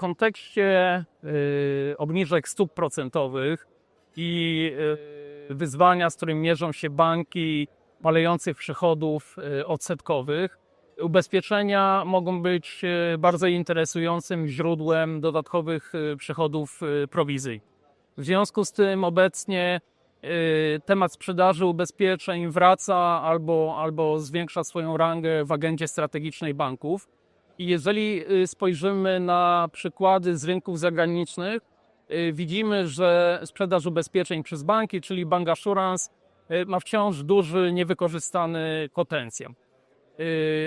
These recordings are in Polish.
kontekście y, obniżek stóp procentowych i y, wyzwania, z którym mierzą się banki malejących przychodów y, odsetkowych, ubezpieczenia mogą być bardzo interesującym źródłem dodatkowych przychodów prowizji. W związku z tym obecnie temat sprzedaży ubezpieczeń wraca albo, albo zwiększa swoją rangę w agendzie strategicznej banków. I jeżeli y, spojrzymy na przykłady z rynków zagranicznych, y, widzimy, że sprzedaż ubezpieczeń przez banki, czyli bank assurance, y, ma wciąż duży niewykorzystany potencjał.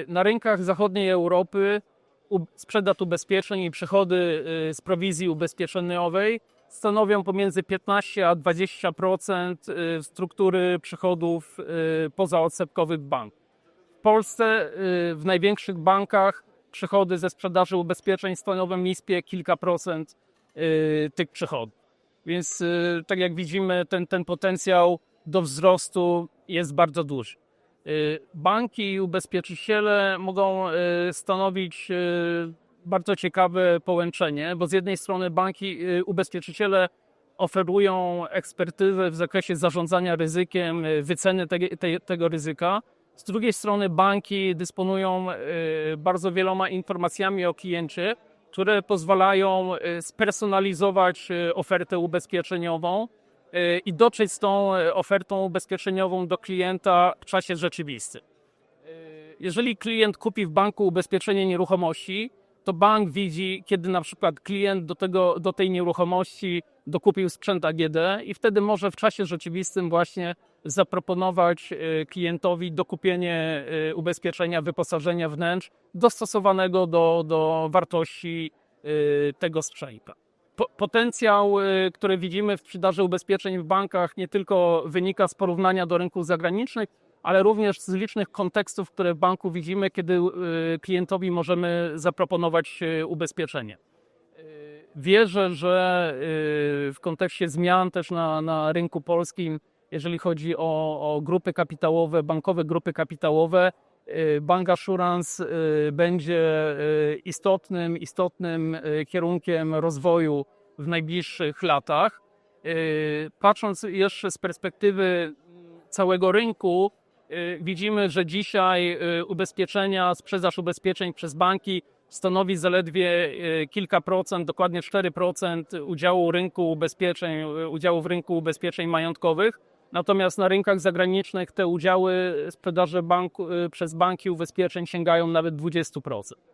Na rynkach zachodniej Europy sprzedaż ubezpieczeń i przychody z prowizji ubezpieczeniowej stanowią pomiędzy 15 a 20% y, struktury przychodów pozaodsetkowych banków. W Polsce w największych bankach przychody ze sprzedaży ubezpieczeń stanowią nispie kilka procent y, tych przychodów. Więc y, tak jak widzimy, ten, ten potencjał do wzrostu jest bardzo duży. Y, Banki i ubezpieczyciele mogą stanowić bardzo ciekawe połączenie, bo z jednej strony banki, ubezpieczyciele oferują ekspertyzę w zakresie zarządzania ryzykiem, wyceny te, te, tego ryzyka. Z drugiej strony banki dysponują y, bardzo wieloma informacjami o kliencie, które pozwalają y, spersonalizować y, ofertę ubezpieczeniową i dotrzeć z tą ofertą ubezpieczeniową do klienta w czasie rzeczywistym. Jeżeli klient kupi w banku ubezpieczenie nieruchomości, to bank widzi, kiedy na przykład klient do, tego, do tej nieruchomości dokupił sprzęt AGD i wtedy może w czasie rzeczywistym właśnie zaproponować y, klientowi dokupienie y, ubezpieczenia wyposażenia wnętrz dostosowanego do, do wartości y, tego sprzęta. Po- Potencjał, który widzimy w sprzedaży ubezpieczeń w bankach, nie tylko wynika z porównania do rynków zagranicznych, ale również z licznych kontekstów, które w banku widzimy, kiedy klientowi możemy zaproponować ubezpieczenie. Wierzę, że w kontekście zmian też na, na rynku polskim, jeżeli chodzi o, o grupy kapitałowe, bankowe grupy kapitałowe, y, Bank Assurance y, będzie y, istotnym, istotnym kierunkiem rozwoju w najbliższych latach. Patrząc jeszcze z perspektywy całego rynku, widzimy, że dzisiaj ubezpieczenia, sprzedaż ubezpieczeń przez banki stanowi zaledwie kilka procent, dokładnie 4% udziału rynku ubezpieczeń, udziału w rynku ubezpieczeń majątkowych. Natomiast na rynkach zagranicznych te udziały sprzedaży banku, y, przez banki ubezpieczeń sięgają nawet 20%.